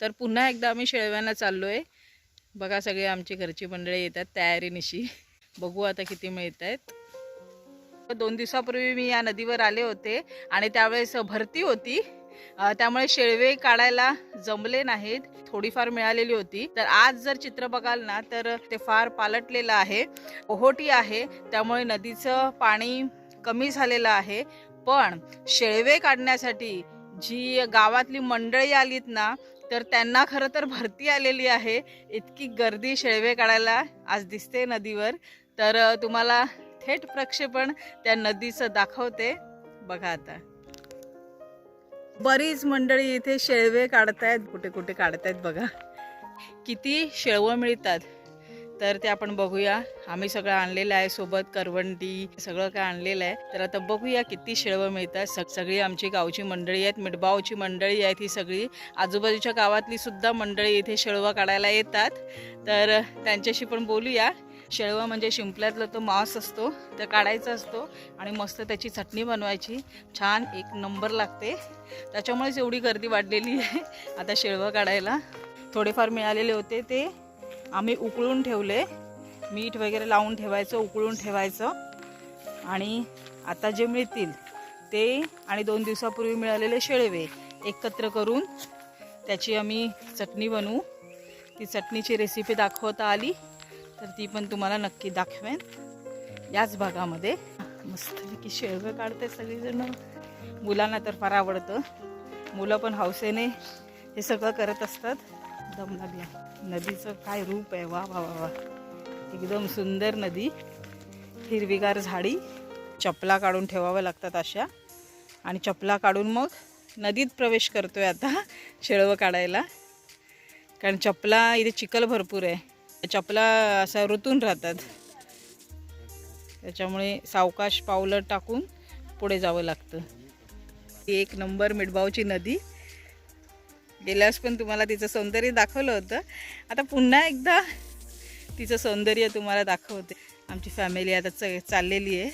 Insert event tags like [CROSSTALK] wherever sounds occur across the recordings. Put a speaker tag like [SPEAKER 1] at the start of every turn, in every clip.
[SPEAKER 1] तर पुन्हा एकदा आम्ही शेळव्यांना चाललो आहे बघा सगळे आमची घरची मंडळी येतात तयारीनिशी. बघू आता किती मिळत आहेत दोन दिवसापूर्वी मी या नदीवर आले होते आणि त्यावेळेस भरती होती. त्यामुळे शेळवे काढायला जमले नाहीत. थोडीफार मिळालेली होती. तर आज जर चित्र बघाल ना तर ते फार पालटलेलं आहे. ओहोटी आहे. त्यामुळे नदीचं पाणी कमी झालेलं आहे. पण शेळवे काढण्यासाठी जी गावातली मंडळी आलीत ना तर त्यांना खरं तर भरती आलेली आहे. इतकी गर्दी शेळवे काढायला आज दिसते नदीवर. तर तुम्हाला थेट प्रक्षेपण त्या नदीचं दाखवते. बघा आता. बरीच मंडळी इथे शेळवे काढतायत कुठे कुठे काढतायत बघा. किती शेळवं मिळतात. तर ते आपण बघूया. आम्ही सगळं आणलेलं आहे सोबत करवंटी सगळं काय आणलेलं आहे. तर आता बघूया किती शेळवं मिळतात. सग सगळी आमची गावची मंडळी आहेत मिठबावची मंडळी आहेत ही सगळी. आजूबाजूच्या गावातली सुद्धा मंडळी इथे शेळवं काढायला येतात. तर त्यांच्याशी पण बोलूया. शेळवं म्हणजे शिंपल्यातला तो मांस असतो तर काढायचा असतो आणि मस्त त्याची चटणी बनवायची. छान एक नंबर लागते. त्याच्यामुळेच एवढी गर्दी वाढलेली आहे. आता शेळवं काढायला थोडेफार मिळालेले होते ते. आम्ही उकळून ठेवले. मीठ वगैरे लावून ठेवायचं उकळून ठेवायचं. आणि आता जे मिळतील ते आणि दोन दिवसापूर्वी मिळालेले शेळवे एकत्र करून त्याची आम्ही चटणी बनवू. ती चटणीची रेसिपी दाखवता आली तर ती पण तुम्हाला नक्की दाखवेन. याच भागामध्ये. मस्तपैकी शेळवं काढते सगळीजणं. मुलांना तर फार आवडतं. मुलं पण हौसेने हे सगळं करत असतात. दम लागला नदीचं काय रूप आहे? वा वा वा वा. एकदम सुंदर नदी. हिरवीगार झाडी. चपला काढून ठेवाव्या लागतात अशा. आणि चपला काढून मग नदीत प्रवेश करतोय आता शेळवं काढायला. कारण चपला इथे चिखल भरपूर आहे. चपला असा ऋतून राहतात. त्याच्यामुळे सावकाश पावलं टाकून पुढे जावं लागतं. एक नंबर मिडबावची नदी. गेल्यास पण तुम्हाला तिचं सौंदर्य दाखवलं होतं. आता पुन्हा एकदा तिचं सौंदर्य तुम्हाला दाखवते. आमची फॅमिली आता च चाललेली आहे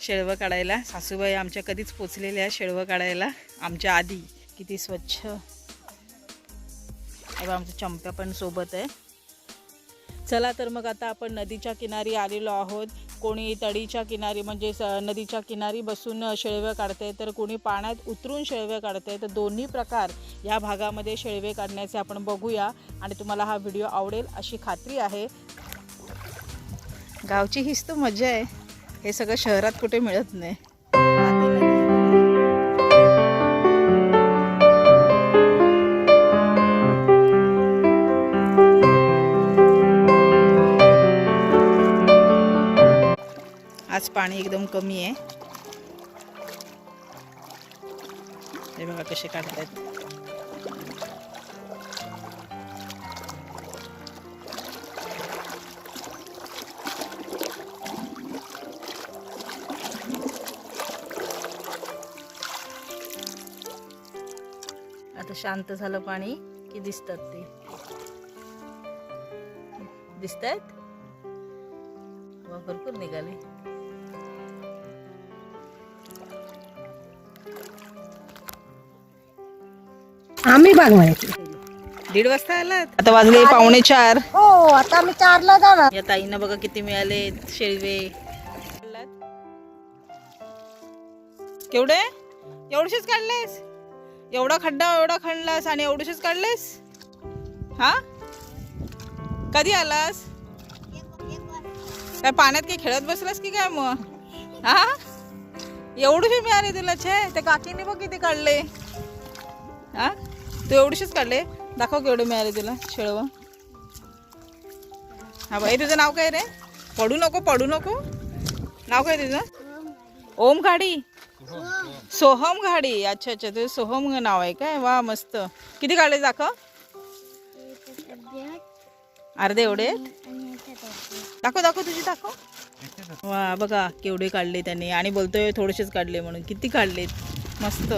[SPEAKER 1] शेळवं काढायला. सासूबाई आमच्या कधीच पोचलेल्या आहे शेळवं काढायला. आमच्या आधी किती स्वच्छ. आता आमचं चंप्या पण सोबत आहे. चला तर मग आता आपण नदीच्या किनारी आलेलो आहोत. कोणी तडीच्या किनारी म्हणजे स नदीच्या किनारी बसून शेळवे काढते तर कोणी पाण्यात उतरून शेळवे काढते तर दोन्ही प्रकार या भागामध्ये शेळवे काढण्याचे आपण बघूया. आणि तुम्हाला हा व्हिडिओ आवडेल अशी खात्री आहे. गावची हीच तर मजा आहे. हे सगळं शहरात कुठे मिळत नाही. पाणी एकदम कमी आहे. हे बघा कसे काढतात आता शांत झालं पाणी की दिसतात ते. दिसत आहेत भरपूर निघाले.
[SPEAKER 2] आम्ही बागवायची
[SPEAKER 1] दीड वाजता आलात? आता वाजले पावणे चार.
[SPEAKER 2] हो आता आम्ही चारला जाणार.
[SPEAKER 1] या ताईंना बघा किती मिळाले शेळवे. केवढे? एवढेच काढलेस? एवढा खड्डा एवढा खणलास आणि एवढेच काढलेस? हा? कधी आलास? काय पाण्यात काही खेळत बसलास की काय मग? हा? एवढेशे मिळाले तुला छे. त्या काकीने बघ किती काढले. हा? तू एवढीशीच काढले? दाखव केवढे मिळाले तुला शेळव. हा बाई तुझं नाव काय रे? पडू नको पडू नको. नाव काय तुझं? ओम घाडी. सोहम घाडी. अच्छा अच्छा तुझं सोहम नाव आहे काय? वा मस्त. किती काढले दाखव. अर्धे एवढे? दाखव दाखव तुझी दाखव. वा बघा केवढे काढले त्याने. आणि बोलतोय थोडेसेच काढले म्हणून. किती काढलेत? मस्त.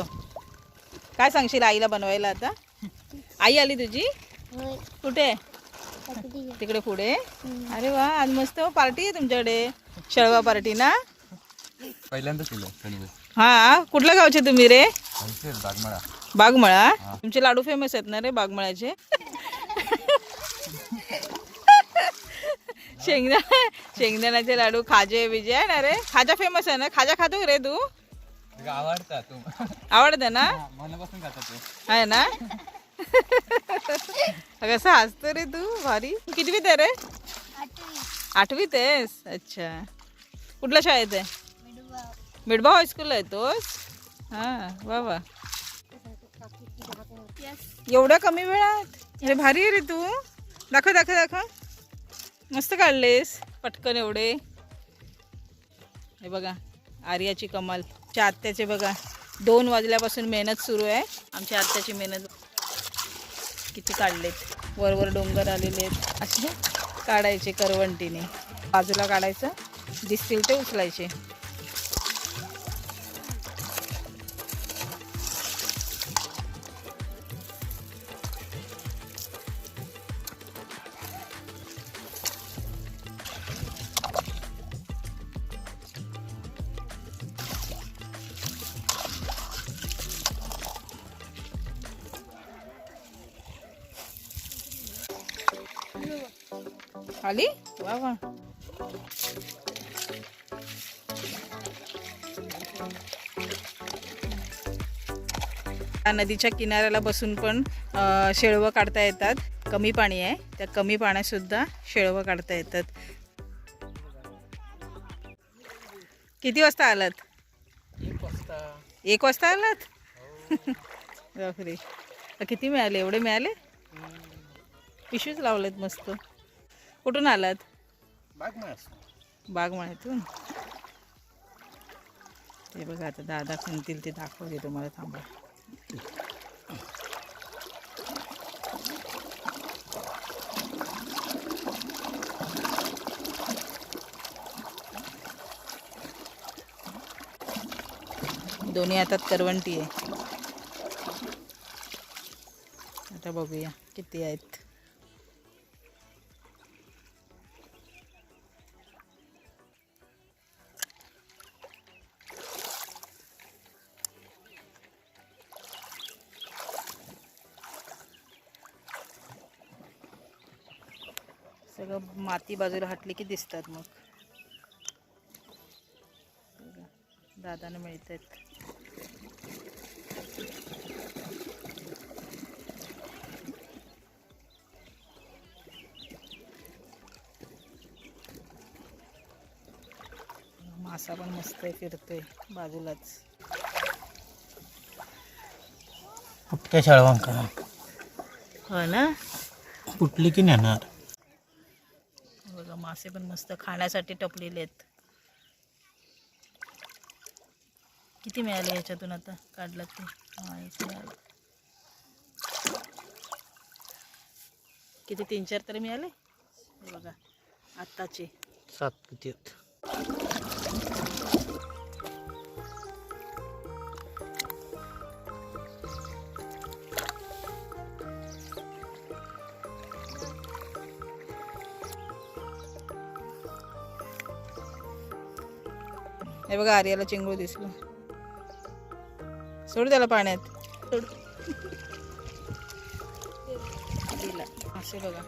[SPEAKER 1] काय सांगशील आईला बनवायला आता? आई आली तुझी? कुठे? तिकडे पुढे? अरे वा आज मस्त पार्टी आहे तुमच्याकडे. शेळवा पार्टी ना?
[SPEAKER 3] पहिल्यांदाच
[SPEAKER 1] हा कुठल्या गावचे तुम्ही रे?
[SPEAKER 3] बागमाळा.
[SPEAKER 1] बागमळा? तुमचे लाडू फेमस आहेत ना रे बागमळाचे? शेंगदाणा शेंगदाण्याचे लाडू खाजे बिजे आहे ना रे? खाजा फेमस आहे ना? खाजा खातो रे तू?
[SPEAKER 3] आवडता तू.
[SPEAKER 1] आवडते ना?
[SPEAKER 3] मनापासून खाता तू.
[SPEAKER 1] आहे ना? कसं हसतो रे तू भारी. तू कितवीत आहे रे? आठवीत आहेस? अच्छा. कुठल्या शाळेत आहे? मिडबा हायस्कूलला येतोस हां वा वा. एवढ्या कमी वेळात? अरे भारी आहे रे तू. दाखव दाखव दाखव. मस्त काढलेस पटकन एवढे. हे बघा आर्याची कमाल. आमच्या आत्याचे बघा दोन वाजल्यापासून मेहनत सुरू आहे. आमच्या आत्याची मेहनत किती काढलेत. वरवर डोंगर आलेले आहेत. असे काढायचे करवंटीने. बाजूला काढायचं. दिसतील ते उचलायचे. या नदीच्या किनाऱ्याला बसून पण शेळवं काढता येतात. कमी पाणी आहे. त्या कमी पाण्यात सुद्धा शेळवं काढता येतात. किती वाजता आलात?
[SPEAKER 3] एक वाजता.
[SPEAKER 1] एक वाजता आलात? बापरे. किती मिळाले? एवढे मिळाले? पिशवीच लावलेत मस्त. कुठून आलात? बागमाळ्यातून ते बघा आता दादा खणतील ते दाखवते तुम्हाला थांबा. दोन्ही हातात करवंटी आहे. आता बघूया किती आहेत. माती बाजूला हटली की दिसतात मग. दादाने मिळत आहेत मासा पण मस्त आहे फिरतोय बाजूलाच.
[SPEAKER 3] कुठच्या शाळवांका
[SPEAKER 1] हो ना?
[SPEAKER 3] कुठली की नेणार?
[SPEAKER 1] असे मासे पण मस्त खाण्यासाठी टपलेले आहेत. किती मिळाले याच्यातून आता? काढलं ते मिळाले. किती? तीन चार तरी मिळाले? बघा आत्ताचे.
[SPEAKER 3] सात किती
[SPEAKER 1] हे बघा आर्याला चिंगूळ दिसलं. सोड त्याला पाण्यात. सोड. दिला. असे बघा.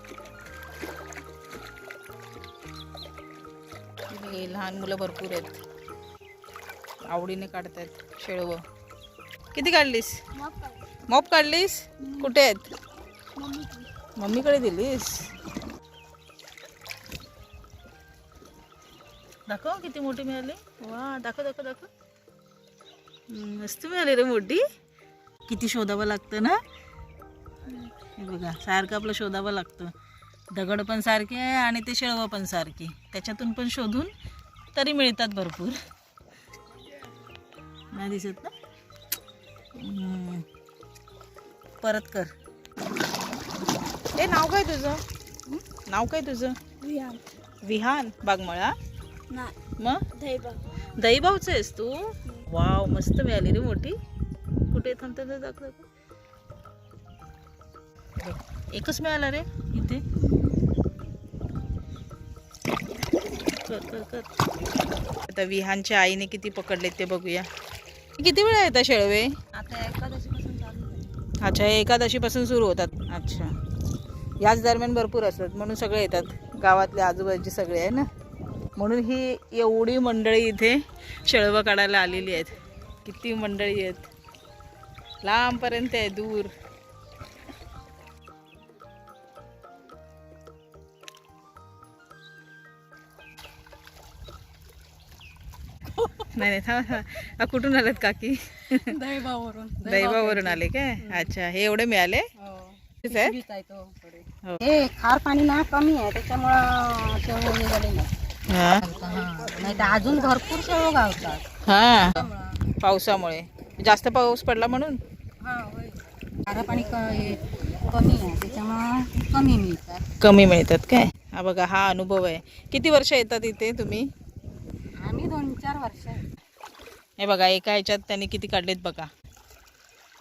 [SPEAKER 1] हे लहान मुलं भरपूर आहेत. आवडीने काढतायत शेळवं. किती काढलीस? मॉप काढलीस? कुठे आहेत? मम्मीकडे दिलीस? दाखव किती मोठी मिळाली. वा दाखव दाखव दाखव. मस्त मिळाली रे मोठी. किती शोधावं लागतं ना? हे बघा सारखं आपलं शोधावं लागतं. दगड पण सारखे आहे आणि ते शेळवं पण सारखे. त्याच्यातून पण शोधून तरी मिळतात भरपूर. नाही दिसत ना. परत कर. ए नाव काय तुझं? नाव काय तुझं? विहान. बागमळा मग? दहीभाऊच आहेस तू? वाव मस्त मिळाली रे मोठी. कुठे थांबता तर दाखव दाखव. बघ, एकच मिळाला रे इथे. कर कर कर आता विहानच्या आईने किती पकडले ते बघूया. किती वेळा येतात शेळवे?
[SPEAKER 2] आता एकादशीपासून
[SPEAKER 1] अच्छा एकादशीपासून सुरू होतात. अच्छा. याच दरम्यान भरपूर असतात म्हणून सगळे येतात. गावातले आजूबाजूचे सगळे आहे ना? म्हणून ही एवढी मंडळी इथे शेळवं काढायला आलेली आहेत. किती मंडळी आहेत. लांबपर्यंत आहे दूर. नाही नाही थांब कुठून आलात काकी?
[SPEAKER 2] दैवावरून.
[SPEAKER 1] दैवावरून आले काय? अच्छा हे एवढे मिळाले? आहेत? हो.
[SPEAKER 2] हे खार पाणी ना कमी आहे त्याच्यामुळं नाही
[SPEAKER 1] हा.
[SPEAKER 2] नाही तर अजून भरपूर शेवळ गावतात.
[SPEAKER 1] हा. पावसामुळे. जास्त पाऊस पडला म्हणून?
[SPEAKER 2] खारं पाणी कमी आहे त्याच्यामुळं कमी मिळतात.
[SPEAKER 1] कमी मिळतात काय? हा बघा हा अनुभव आहे. किती वर्ष येतात इथे तुम्ही?
[SPEAKER 2] आम्ही दोन चार वर्ष
[SPEAKER 1] हे बघा एका ह्याच्यात त्यांनी किती काढलेत बघा.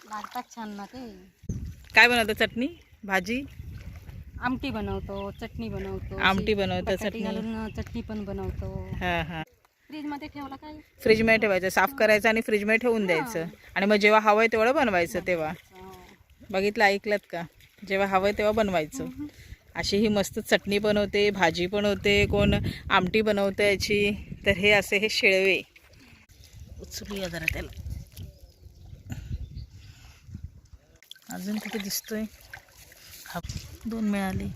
[SPEAKER 2] लागतात छान ना ते.
[SPEAKER 1] काय बनवतं? चटणी? भाजी?
[SPEAKER 2] आमटी बनवतो चटणी बनवतो
[SPEAKER 1] आमटी बनवतो, चटणी.
[SPEAKER 2] घालून चटणी पण बनवतो.
[SPEAKER 1] हा हा.
[SPEAKER 2] फ्रीजमध्ये ठेवला काय?
[SPEAKER 1] फ्रीजमध्ये ठेवायचं साफ करायचं आणि फ्रीजमध्ये ठेवून द्यायचं. आणि मग जेव्हा हवंय तेवढं बनवायचं तेव्हा. बघितलं ऐकलत का? जेव्हा हवंय तेव्हा बनवायचं. अशी ही मस्त चटणी होते भाजी पण होते कोण आमटी बनवतं याची तर हे असे हे शेळवे. उचलूया जरा त्याला. अजून कुठे दिसतोय? हा दोन मिळाले.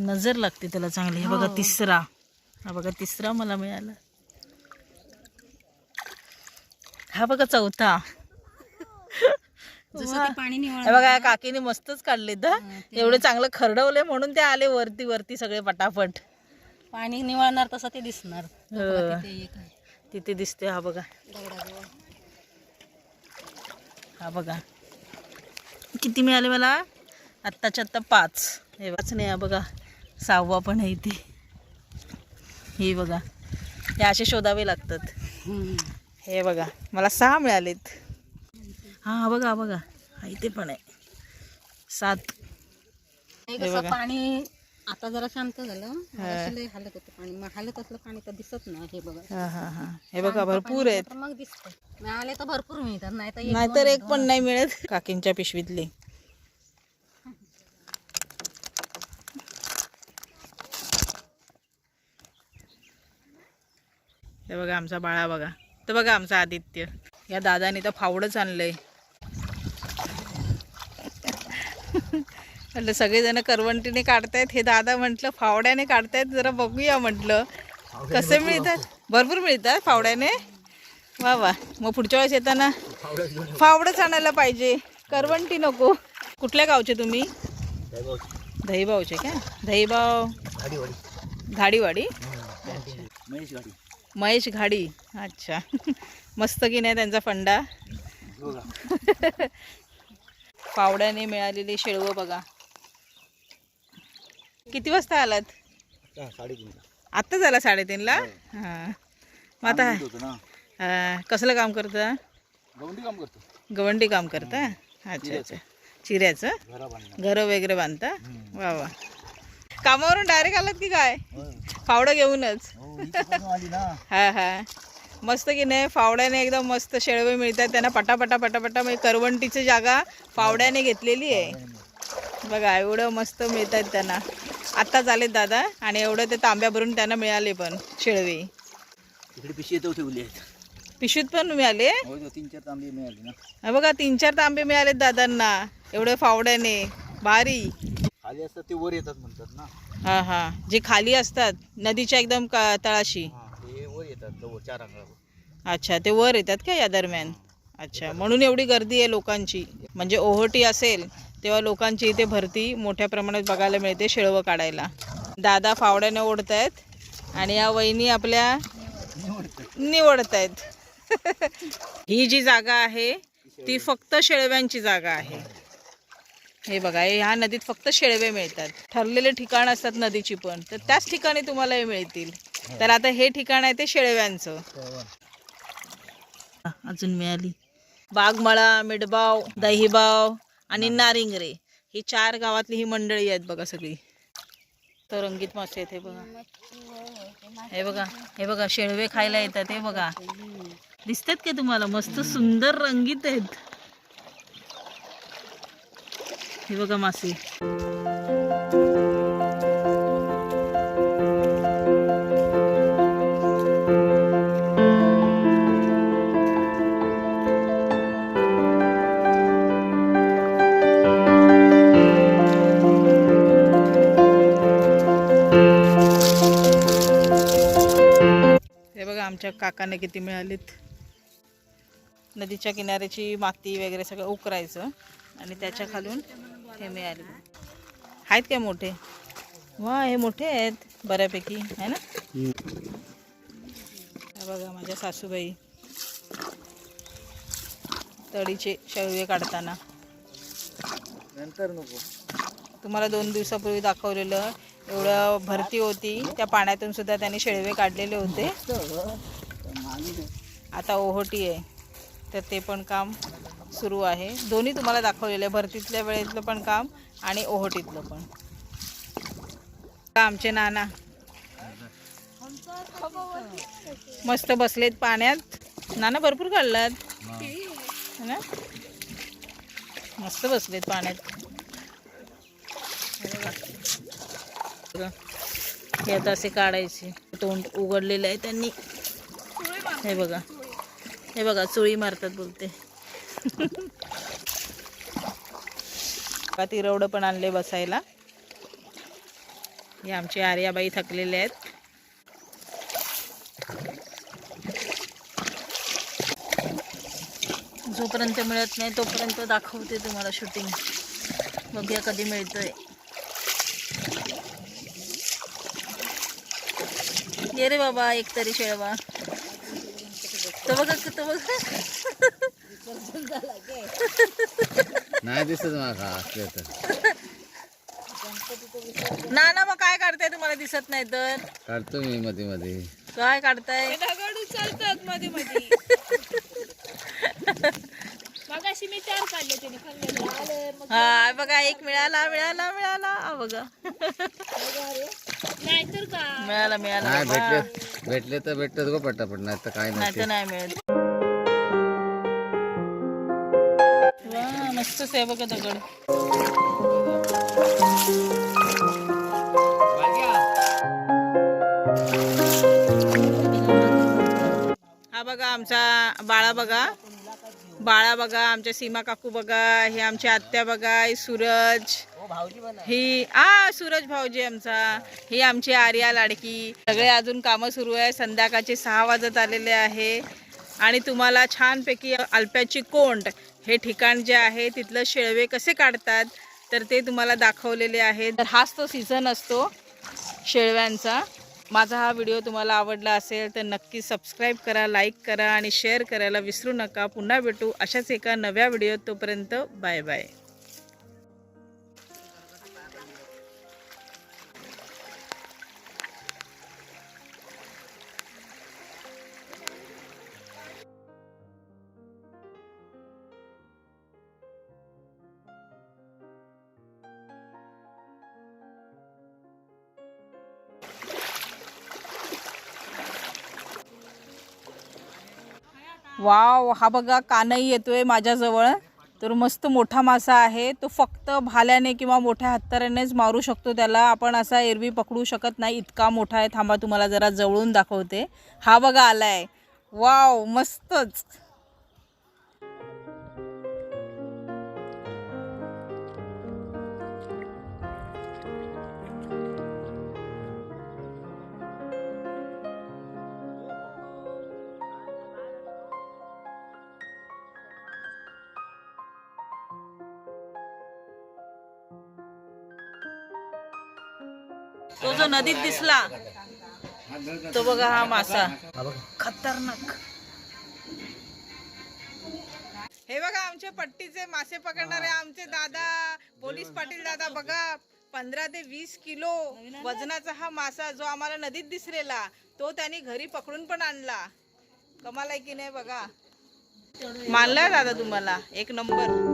[SPEAKER 1] नजर लागते त्याला चांगली. हे बघा
[SPEAKER 2] हो.
[SPEAKER 1] तिसरा. हा बघा तिसरा मला मिळाला. हा बघा चौथा. हे बघा काकीने मस्तच काढले दा. एवढे चांगलं खरडवले म्हणून ते आले वरती वरती सगळे पटापट.
[SPEAKER 2] पाणी निवळणार तसं ते दिसणार.
[SPEAKER 1] हो.
[SPEAKER 2] तिथे
[SPEAKER 1] दिसते हा बघा. हा बघा. किती मिळाले मला? आत्ताच्या आत्ता पाच. हे वाच नाही हा बघा. सहावा पण आहे इथे. हे बघा. हे असे शोधावे लागतात. हे बघा. मला सहा मिळालेत. हां हा बघा बघा. हा इथे पण आहे. सात.
[SPEAKER 2] हे
[SPEAKER 1] बघा.
[SPEAKER 2] पाणी आता जरा शांत झालं. मगाशी लय हालत होतं पाणी. मग हालत असलं पाणी तर दिसत नाही हे बघा.
[SPEAKER 1] हां हां हां. हे बघा भरपूर आहेत.
[SPEAKER 2] तर मग दिसत मिळाले तर भरपूर मिळतात नाही तर एक
[SPEAKER 1] नाहीतर एक पण नाही मिळत. काकींच्या पिशवीतले. हे बघा आमचा बाळा बघा. तर बघा आमचा आदित्य. या दादाने तर फावडंच आणलंय. म्हटलं सगळेजण करवंटीने काढतायत. हे दादा म्हटलं फावड्याने काढतायत. जरा बघूया म्हटलं. कसे मिळतात भरपूर मिळतात फावड्याने? वा वा. मग पुढच्या वेळेस येताना फावडंच आणायला पाहिजे. करवंटी नको. कुठल्या गावचे तुम्ही? दहीबावचे. का? दहीबाव. घाडीवाडी
[SPEAKER 3] महेश
[SPEAKER 1] घाडी. अच्छा. [LAUGHS] मस्त की नाही त्यांचा फंडा? [LAUGHS] फावड्याने मिळालेली शेळवं बघा. किती वाजता आलात?
[SPEAKER 3] साडेतीन
[SPEAKER 1] आत्ता झाला साडेतीनला हां. मग आता
[SPEAKER 3] होतो ना.
[SPEAKER 1] हा, कसलं काम करता?
[SPEAKER 3] गवंडी काम करतो.
[SPEAKER 1] गवंडी काम करता? अच्छा अच्छा. चिऱ्याचं?
[SPEAKER 3] घरा
[SPEAKER 1] वगैरे बांधता? वा वा. कामावरून डायरेक्ट आलात की काय? फावडं घेऊनच.
[SPEAKER 3] हो इथे आली ना.
[SPEAKER 1] हा हा. मस्त की नाही? फावड्याने एकदम मस्त शेळवे मिळतात. त्यांना पटापटा पटापटा म्हणजे करवंटीची जागा फावड्याने घेतलेली आहे. बघा एवढं मस्त मिळतात त्यांना. आत्ताच आलेत दादा आणि एवढं ते तांब्या भरून त्यांना मिळाले पण शेळवे.
[SPEAKER 3] इकडे ठेवली आहेत.
[SPEAKER 1] पिशवीत पण मिळाले?
[SPEAKER 3] हो तीन चार तांबे मिळाली ना.
[SPEAKER 1] बघा तीन चार तांबे मिळालेत दादांना. एवढे फावड्याने भारी.
[SPEAKER 3] खाली असतात ते वर येतात म्हणतात ना.
[SPEAKER 1] हा हा. जे खाली असतात नदीच्या एकदम का तळाशी.
[SPEAKER 3] हा ते वर येतात चार
[SPEAKER 1] अच्छा ते वर येतात का या दरम्यान? अच्छा म्हणून एवढी गर्दी आहे लोकांची. म्हणजे ओहोटी असेल तेव्हा लोकांची इथे भरती मोठ्या प्रमाणात बघायला मिळते शेळवं काढायला. दादा फावड्याने ओढत आहेत आणि या वहिनी आपल्या निवडत आहेत [LAUGHS] ही जी जागा आहे ती फक्त शेळव्यांची जागा आहे. हे बघा हे ह्या नदीत फक्त शेळवे मिळतात. ठरलेले ठिकाण असतात नदीची पण. तर त्याच ठिकाणी तुम्हाला हे मिळतील. तर आता हे ठिकाण आहे ते शेळव्यांचं. अजून मिळाली. बागमळा मिडबाव दहीबाव आणि नारिंगरे. ही चार गावातली ही मंडळी आहेत बघा सगळी. तर रंगीत मासे आहेत हे बघा. हे बघा हे बघा शेळवे खायला येतात हे बघा. दिसतात का तुम्हाला? मस्त सुंदर रंगीत आहेत. हे बघा मासे. आमच्या काकाने किती मिळालीत? नदीच्या किनाऱ्याची माती वगैरे सगळं उकरायचं आणि त्याच्या खालून हे मिळाले. आहेत काय मोठे? वा हे मोठे आहेत बऱ्यापैकी आहे ना? हे बघा माझ्या सासूबाई. तडीचे शेळवे काढताना.
[SPEAKER 3] नंतर नको.
[SPEAKER 1] तुम्हाला दोन दिवसापूर्वी दाखवलेलं एवढं भरती होती. त्या पाण्यातून सुद्धा त्यांनी शेळवे काढलेले होते. आता ओहोटी आहे. तर ते पण काम सुरू आहे. दोन्ही तुम्हाला दाखवलेलं आहे भरतीतल्या वेळेतलं पण काम आणि ओहोटीतलं पण. आमचे नाना. मस्त बसलेत पाण्यात. नाना भरपूर काढलात. ना? मस्त बसलेत पाण्यात. हे आता असे काढायचे. तोंड उघडलेलं आहे त्यांनी. हे बघा. हे बघा चुळी मारतात बोलते. का तिरवडं पण आणले बसायला. हे आमचे आर्याबाई थकलेले आहेत. जोपर्यंत मिळत नाही तोपर्यंत दाखवते तुम्हाला शूटिंग बघूया कधी मिळतंय. ये रे बाबा एक तरी शेळवा. तो बघा तो बघा.
[SPEAKER 3] नाही दिसत तर.
[SPEAKER 1] ना ना मग काय काढताय तुम्हाला दिसत नाही तर?
[SPEAKER 3] काढतो मी मध्ये मध्ये
[SPEAKER 1] काय काढताय?
[SPEAKER 4] चालतात मध्ये मध्ये मगाशी मी चार काढले त्याने खाल्ले आले मग
[SPEAKER 1] हा बघा एक मिळाला मिळाला मिळाला. हा बघा. मिळाला मिळाला.
[SPEAKER 3] नाही
[SPEAKER 1] बाबा.
[SPEAKER 3] भेटले भेटले तर भेटतात गो पटापट नाही तर काय
[SPEAKER 1] नाही तर
[SPEAKER 3] नाही
[SPEAKER 1] मिळत. वा आहे बघा दगड. हा बघा आमचा बाळा बघा. बाळा बघा आमच्या सीमा काकू बघा हे आमच्या आत्या बघा ही सूरज. ही आ सूरज भाऊजी आमचा. ही आमची आर्या लाडकी. सगळे अजून कामं सुरू आहे. संध्याकाळचे सहा वाजत आलेले आहे. आणि तुम्हाला छानपैकी अल्प्याची कोंड हे ठिकाण जे आहे तिथलं शेळवे कसे काढतात तर ते तुम्हाला दाखवलेले आहे तर हाच तो सीझन असतो शेळव्यांचा. माझा हा व्हिडिओ तुम्हाला आवडला असेल तर नक्की सबस्क्राईब करा लाईक करा आणि शेअर करायला विसरू नका. पुन्हा भेटू अशाच एका नव्या व्हिडिओत तोपर्यंत. बाय बाय वाव हा बघा कानई येतोय माझ्याजवळ. तर मस्त मोठा मासा आहे. तो फक्त भाल्याने किंवा मोठ्या हत्ताऱ्यानेच मारू शकतो त्याला. आपण असा एरवी पकडू शकत नाही. इतका मोठा आहे. थांबा तुम्हाला जरा जवळून दाखवते. हा बघा आला आहे वाव मस्तच. तो जो नदीत दिसला तो बघा हा मासा. खतरनाक. हे बघा आमच्या पट्टीचे मासे पकडणारे आमचे दादा पोलीस पाटील दादा बघा पंधरा ते वीस किलो वजनाचा हा मासा जो आम्हाला नदीत दिसलेला तो त्यांनी घरी पकडून पण आणला. कमाल आहे की नाही बघा. मानलाय दादा तुम्हाला? एक नंबर.